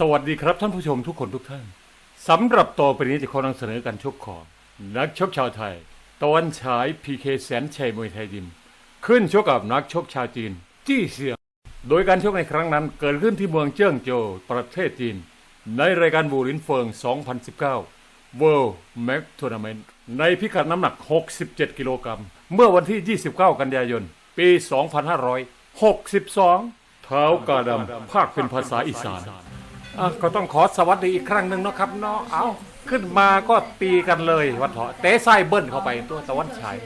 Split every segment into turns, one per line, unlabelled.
สวัสดีครับท่านผู้ชมทุกคนทุกท่านสำหรับต่อไปนี้จะขอนำเสนอการชกของ นักชกชาวไทยตะวันฉายพีเคแสนชัยมวยไทยยิม ขึ้นชกกับนักชกชาวจีน จี้เสียง โดยการชกในครั้งนั้นเกิดขึ้นที่เมืองเจิ้งโจวประเทศจีน ในรายการบูรินเฟิง 2019 World Max Tournament ในพิกัดน้ำหนัก 67 กิโลกรัมเมื่อวันที่ 29 กันยายน ปี 2562 เท้ากาดำภาคเป็นภาษาอีสาน อะก็ต้องขอสวัสดีอีกครั้งหนึ่งเนาะครับเนาะเอาขึ้นมาก็ตีกันเลยวัดเถาะเตะไส้เบิ้ลเข้าไปตัวตะวันฉาย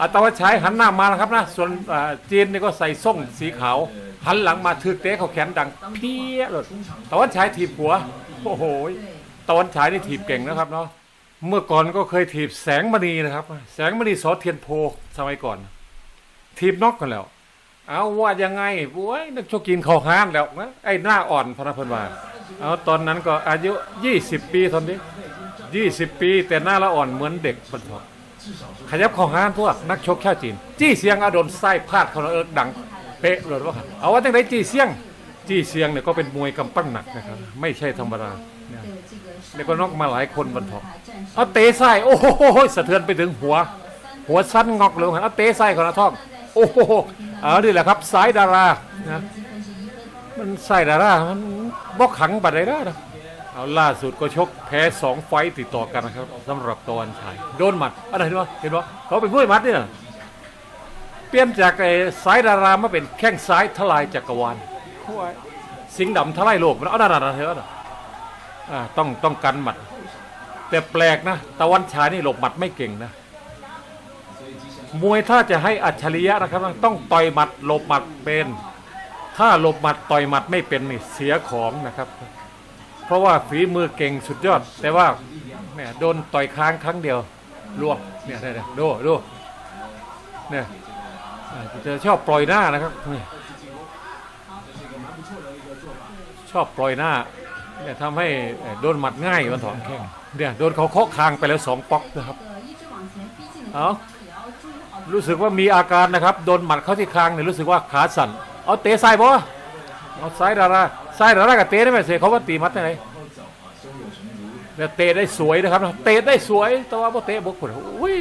อะตะวันฉายหันหน้ามาแล้วครับนะส่วนอ่าจีนนี่ก็ใส่ส่งสีขาวหันหลังมาถือเตะเขาแขนดังเพี้ยเลยตะวันฉายถีบหัวโอ้โหตะวันฉายนี่ถีบเก่งนะครับเนาะเมื่อก่อนก็เคยถีบแสงมณีนะครับ แสงมณีสอเทียนโพสมัยก่อนทีมน็อกกันแล้ว เอาว่ายังไงบ้วยนักชกกินข้าห้านแล้วนะไอ้หน้าอ่อนพนักพนวา เอาตอนนั้นก็อายุ 20 ปีทนนี้20 ปี แต่หน้าละอ่อนเหมือนเด็กพนทองขยับข้าวห้านพวกนักชกชาวจีน จี้เสียงอาดนไส้พาดเขาเอิกดังเป๊ะเลยว่าเอาว่าตั้งไหนจี้เสียง จี้เสียงเนี่ยก็เป็นมวยกำปั้นหนักนะครับ ไม่ใช่ธรรมดาเนี่ยก็นอกมาหลายคนบนทองเอาเตะไส้โอ้โหสะเทือนไปถึงหัว หัวสั้นงอกเลยเอาเตะไส้ของนาทองโอ้โหเอาดิแหละครับสายดารานะ มันสายดารามันบอกขังบัดใดได้นะเอาล่าสุดก็ชกแพ้สองไฟต์ติดต่อกันนะครับสำหรับตะวันชัยโดนหมัดอะไรเห็นปะเห็นปะเขาเป็นมวยหมัดเนี่ยเปลี่ยนจากไอ้สายดารามาเป็นแข้งซ้ายทลายจักรวาลโอ้ยสิงห์ดำทลายโลกมันเอาหนาๆเถอะนะอ่าต้องต้องกันหมัด แต่แปลกนะ ตะวันฉายนี่หลบหมัดไม่เก่งนะมวยถ้าจะให้อัจฉริยะนะครับ ต้องต่อยหมัดหลบหมัดเป็น ถ้าหลบหมัดต่อยหมัดไม่เป็นนี่เสียของนะครับ เพราะว่าฝีมือเก่งสุดยอด แต่ว่าแหมโดนต่อยค้างครั้งเดียวล่วงเนี่ยเนี่ยดูดูเนี่ยจะชอบปล่อยหน้านะครับนี่ชอบปล่อยหน้าเนี่ยทำให้โดนหมัดง่ายวันถอนแข้งเนี่ยโดนเขาเคาะคางไปแล้วสองป๊อกนะครับเอารู้สึกว่ามีอาการนะครับ โดนหมัดเข้าที่คางเนี่ยรู้สึกว่าขาสั่น เอาเตะซ้ายบ่เอาซ้ายดาราซ้ายดารากับเตะได้ไหมเสียเขาว่าตีมัดได้ไหนแต่เตะได้สวยนะครับเตะได้สวย แต่ว่าพอเตะบกคนอุ้ย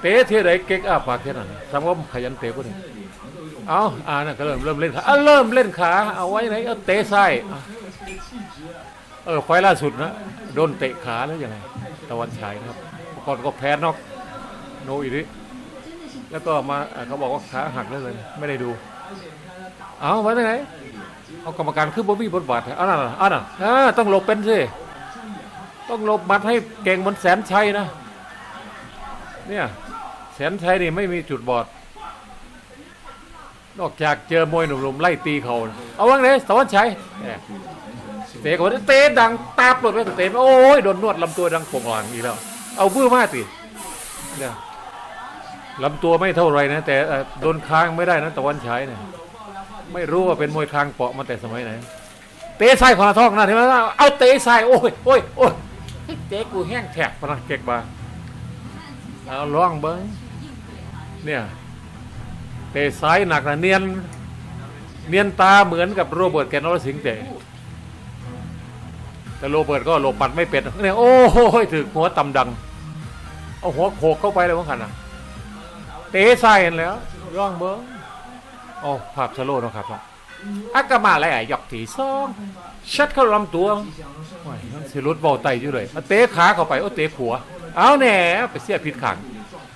เตะเท่าไหนเก่งอ้าปากแค่นั้นสำว่าขยันเตะคนนี้เอาอ่านั่นก็เริ่มเริ่มเล่นขาเริ่มเล่นขา เอาไว้ไหนเอาเตะซ้ายอะเออไฟล์ล่าสุดนะโดนเตะขาแล้วยังไง ตะวันฉายนะครับก่อนก็แพ้นอกโนอิริแล้วก็มาเอ่อเขาบอกว่าขาหักแล้วเลย ไม่ได้ดู เอาไว้ที่ไหนเอากรรมการขึ้นบนมีบทบาทอาน่ะเอานอ่าต้องหลบเป็นสิต้องหลบหมัดให้เก่งเหมันแสนชัยนะ เนี่ยแสนชัยนี่ไม่มีจุดบอด นอกจากเจอมวยหนุ่มๆไล่ตีเขา เอาว่างเลยสวัสชัยเตะก่อนเตะดังตาปลดไปเตะโอ้ยโดนนวดลำตัวดังโป่งหลังอีกแล้ว เอาบื้อมากติเนี่ยลำตัวไม่เท่าไรนะ แต่โดนค้างไม่ได้นะตะวันฉายเนี่ย ไม่รู้ว่าเป็นมวยคางเปาะมาแต่สมัยไหน เตะไส้ขวาท้องนะเห็นไหมเอาเตะไส้โอ้ยโอ้ยโอ้ยเตะกูแห้งแถกพลังเก็กบาเอาล่องเบิ้งเนี่ยเตะซ้ายหนักนะเนียน เนียนตาเหมือนกับโรเบิร์ตแกนนอรสิงเตะแต่โรเบิร์ตก็หลบปัดไม่เป็นเนี่ยโอ้ยถึงหัวต่ำดังเอาหัวโขกเข้าไปเลยว่าขันอะเตะใส่เห็นแล้ว ร่องเบิ้ง โอ้ภาพสโลว์เนาะครับเนาะอากมาอะไรอะหยอกถีซองชัดเข้าลำตัวโอ้ยมันสิรุดเบาไตอยู่เลยเอาเตะขาเข้าไปโอ้เตะขัว เอาแหน่ไปเสียผิดขัง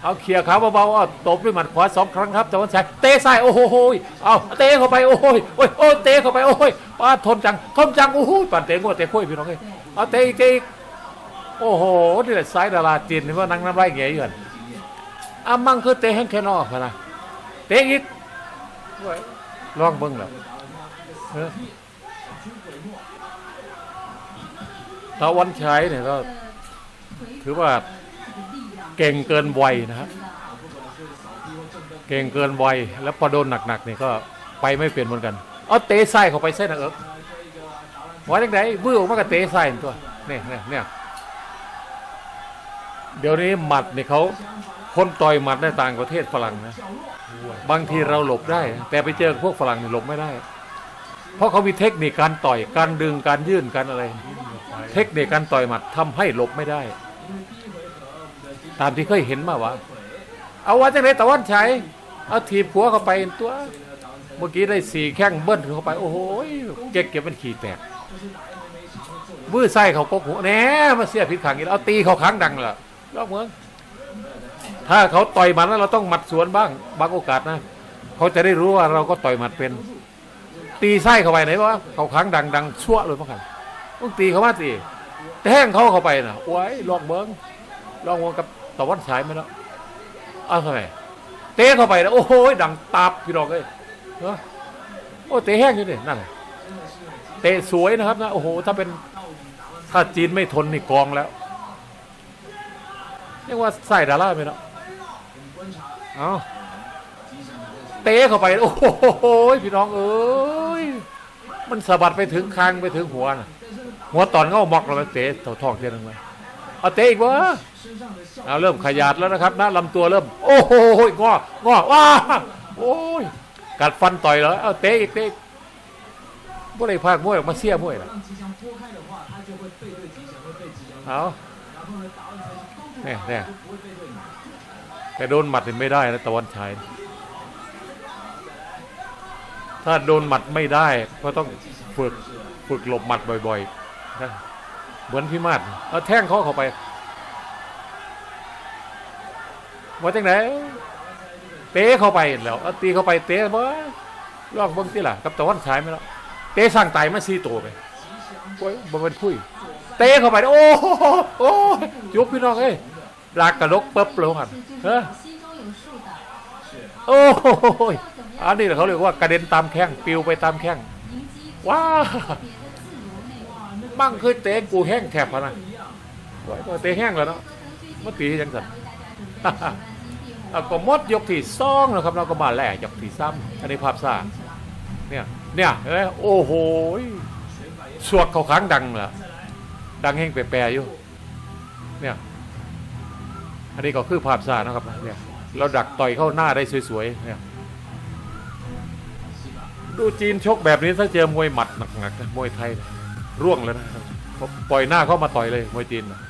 เอาเคลียร์ขาเบาๆเอตบด้วยหมัดขวาสองครั้งครับตะวันฉายเตะใส่โอ้โหเอาเตะเข้าไปโอ้โหยโอ้ยโอ้เตะเข้าไปโอ้ยป้าทนจังทนจังโอ้โหปั่นเตะงวดเตะคุยพี่น้องเอ้ยเอาเตะอีกเตะอีกโอ้โหนี่แหละซ้ายดาราจีนนี่ว่านั่งน้ำไรเงี้ยอยู่กันอามังคือเตะแห้งแค่นอกนะเตะอีก ลองเบิ่งแล้วเอตะวันชัยเนี่ยก็ ถือว่าเก่งเกินวัยนะครับเก่งเกินวัยแล้วพอโดนหนักๆเนี่ยก็ไปไม่เป็นเหมือนกันเอาเตะไส้เข้าไปเส้นนะเอิบว่าจังไดบื้อออกมากับเตะไส้ตัวเนี่ยเนี่ยเนี่ยเดี๋ยวนี้หมัดเนี่ยเขาคนต่อยหมัดในต่างประเทศฝรั่งนะ บางทีเราหลบได้ แต่ไปเจอพวกฝรั่งนี่หลบไม่ได้ เพราะเขามีเทคนิคการต่อยการดึงการยื่นการอะไร เทคนิคการต่อยหมัดทำให้หลบไม่ได้ ตามที่เคยเห็นมาวะเอาว่าจังไรตะวันชัยเอาถีบหัวเข้าไปตัว เมื่อกี้ได้สี่แข้งเบิ้ลเข้าไป โอ้โหเก็บเก็บมันขี่แตกมือไส้เขาก็หัวแหน่มาเสียผิดขังอีกแล้วเอาตีเขาขังดังล่ะรอบเมือง ถ้าเขาต่อยหมันแล้วเราต้องหมัดสวนบ้างบางโอกาสนะเขาจะได้รู้ว่าเราก็ต่อยหมัดเป็น ตีไส้เข้าไปไหนวะเขาขังดังดังชั่วเลยมั้งครับต้องตีเขามาตีแท่งเขาเข้าไปนะโอ้ยลองเบิ้งลองเบิ้งกับตะวันฉายไหมแล้วเอาทำไมเตะเข้าไปนะโอ้โหดังตาบพี่น้องเลยเนอะโอ้เตะแห้งอยู่ดินั่นเตะสวยนะครับนะโอ้โหถ้าเป็นถ้าจีนไม่ทนนี่กองแล้วเรียกว่าใส่ดาราไปแล้ว เอาเตะเข้าไป โอ้โหพี่น้องเอ้ย มันสะบัดไปถึงคางไปถึงหัวนะหัวตอนเงามอกเราไปเตะเท่าท้องเทียนลงไปเอาเตะอีกวะเอาเริ่มขยัดแล้วนะครับนะลำตัวเริ่ม โอ้โหงองอว้าโอ้ย กัดฟันต่อยเหรอเอาเตะอีกเตะอีกบ่ได้พากมวยออกมาเสียมวยนะเอาเนี่ยเนี่ย แต่โดนหมัดไม่ได้นะตะวันฉาย ถ้าโดนหมัดไม่ได้ ก็ต้องฝึกฝึกหลบหมัดบ่อยๆนะเหมือนพี่มาดเอาแท่งเขาเข้าไปว่าจังไหนเตะเข้าไปแล้วเอาตีเข้าไปเตะบ่ลองเบิ่งติล่ะกับตะวันฉายไหมล่ะเตะสร้างไตมาสี่ตัวไปโอ้ยบ่เป็นคุยเตะเข้าไป โอ้โหโอ้ยจุกพี่น้องเอ้ย ลากกระลกปึ๊บเลยหันเฮ้ยโอ้โหอันนี้เขาเรียกว่ากระเด็นตามแข้งปลิวไปตามแข้งว้าบ้างเคยเตะกูแห้งแถบพะนะโอ้ยเตะแห้งแล้วเนาะมาตีจังสันเราก็หมดยกที่สองนะครับเราก็มาแหลกยกที่ซ้ำอันนี้ภาพสร้างเนี่ยเนี่ยเห็นไหมโอ้โหสวดเขาค้างดังเหรอดังแห้งแปรๆอยู่เนี่ย อันนี้ก็คือภาพสร้านะครับเนี่ยเราดักต่อยเข้าหน้าได้สวยๆเนี่ยดูจีนชกแบบนี้ถ้าเจอมวยหมัดหนักๆมวยไทยร่วงแล้วนะปล่อยหน้าเข้ามาต่อยเลยมวยจีนอะ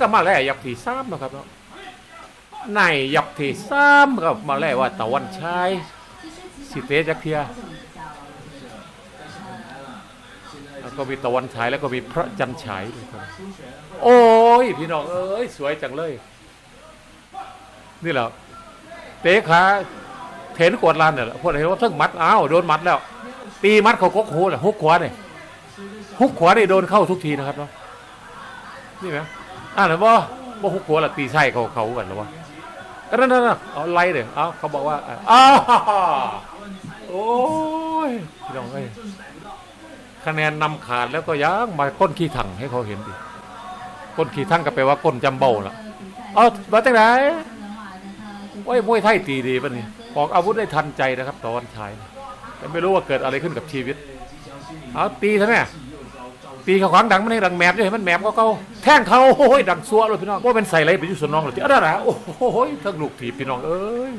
ก็มาแลกยกที่ซ้ำนะครับเนาะในยกที่สามก็มาแล้วว่าตะวันชายสิเตจักเทียแล้ว ก็มีตะวันฉายแล้วก็มีพระจันทร์ฉายด้วยครับ โอ้ยพี่น้องเอ้ยสวยจังเลย นี่แหละเตะขาเถนกวดลานเนี่ยพวกเห็นว่าเพิ่งมัดอ้าวโดนมัดแล้ว ตีมัดเขากกหูเลยฮุกขวาเนี่ยฮุกขวาเนี่ยโดนเข้าทุกทีนะครับเนาะนี่ไหมอ่าเห็นบ่บ่ฮุกขวาละตีไส้เขาเขากันหรือวะก็นั่นนั่นเอาไล่เดี๋ยเอาเขาบอกว่าอ้าวโอ้ยพี่น้องเอ้ย คะแนนนำขาดแล้วก็ยังมาก้นขี้ถังให้เขาเห็นดิก้นขี้ถังก็แปลว่าก้นจำเบ้าละเอามาจากไหนโอ้ยมวยไทยตีดีป่ะนี่ออกอาวุธได้ทันใจนะครับ ตอนชายแต่ไม่รู้ว่าเกิดอะไรขึ้นกับชีวิต เอาตีใช่ไหมตีเขาขวางดังมันให้ดังแมบด้วยมันแมบก็เขาแท่งเขาโอ้ยดังซัวเลยพี่น้องว่าเป็นใส่ไรไปยู่สนน้องหรือที่อะไรนะโอ้โหทั้งลูกถีพี่น้องเอ้ย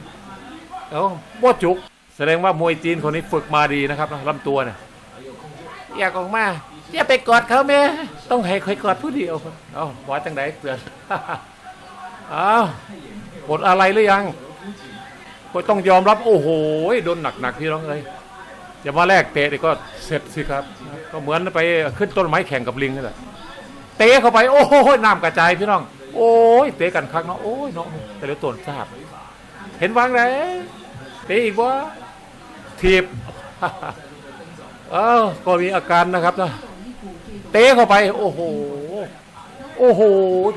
เอ้าบ่จุก แสดงว่ามวยจีนคนนี้ฝึกมาดีนะครับลำตัวเนี่ย อยากออกมาอย่าไปกอดเขาแม่ต้องให้ใครกอดผู้เดียวเอ้าว่าจังไดเตือนเอ้าหมดอะไรหรือยังก็ต้องยอมรับโอ้โหโดนหนักๆพี่น้องเลยอย่ามาแลกเตะเดี๋ยวก็เสร็จสิครับ ก็เหมือนไปขึ้นต้นไม้แข่งกับลิงนี่แหละเตะเข้าไปโอ้โหน้ำกระจายพี่น้อง โอ้ยเตะกันครั้งเนาะโอ้ยเนาะแต่เดี๋ยวตัวทราบ เห็นวางไหนเตะอีกวะทีบ อ้าก็มีอาการนะครับนะเตะเข้าไป โอ้โห โอ้โห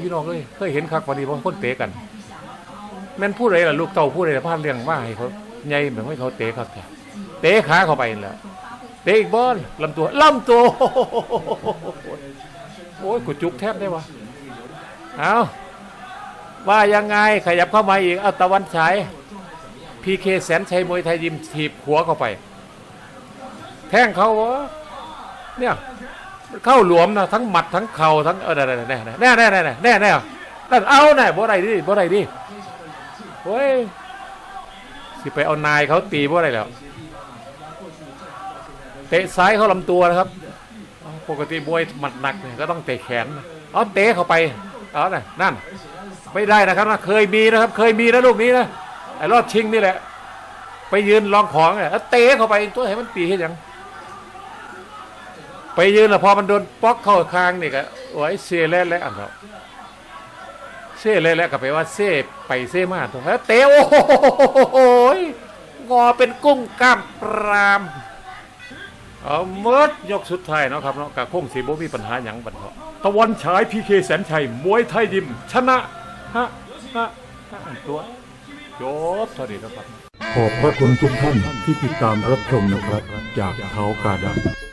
พี่น้องเลยเคยเห็นคักวันนี้เพราะคนเตะกันแม่นพูดอะไรล่ะลูกเต่าพูดอะไรพลาดเรื่องว่าให้เขาใหญ่แบบให้เขาเตะครับเตะขาเข้าไปแล้วเตะอีกบอลลำตัวลำตัวโอ้ยกูจุกแทบได้วะเอาว่ายังไงขยับเข้ามาอีกเอาตะวันฉายพีเคแสนชัยมวยไทยยิมถีบหัวเข้าไป แทงเขาวะเนี่ยเข้าหลวมนะทั้งหมัดทั้งเข่าทั้งเออแน่แน่แน่แน่แน่แน่แน่แน่นั่นเอาแน่บ่ไรดิบ่ไรดิโอ้ยสิไปเอานายเขาตีบ่ไรแล้วเตะซ้ายเข้าลำตัวนะครับปกติมวยหมัดหนักเนี่ยก็ต้องเตะแขนนะเอาเตะเข้าไปเอาน่ะนั่น ไม่ได้นะครับนะเคยมีนะครับ เคยมีนะลูกนี้นะไอ้รอบชิงนี่แหละ ไปยืนลองของเนี่ยแล้วเตะเข้าไปตัวให้มันปีให้ยัง ไปยืนแล้วพอมันโดนป๊อกเข้าคางนี่ก็โอ้ยเสียแล้วแล้วอันครับเสียแล้วแล้วก็ไปว่าเซ่ไปเซ่มาตัวแล้วเตะโอ้โหยงอเป็นกุ้งกล้ามปรามเอาเมิดยกสุดท้ายเนาะครับเนาะกะคงสีโบมีปัญหาหยังบันเทาะตะวันฉายพีเคแสนชัยมวยไทยยิม ชนะฮะฮะตัวจบเท่านี้แล้วครับ
ขอบพระคุณทุกท่านที่ติดตามรับชมนะครับ จากเท้ากาดำ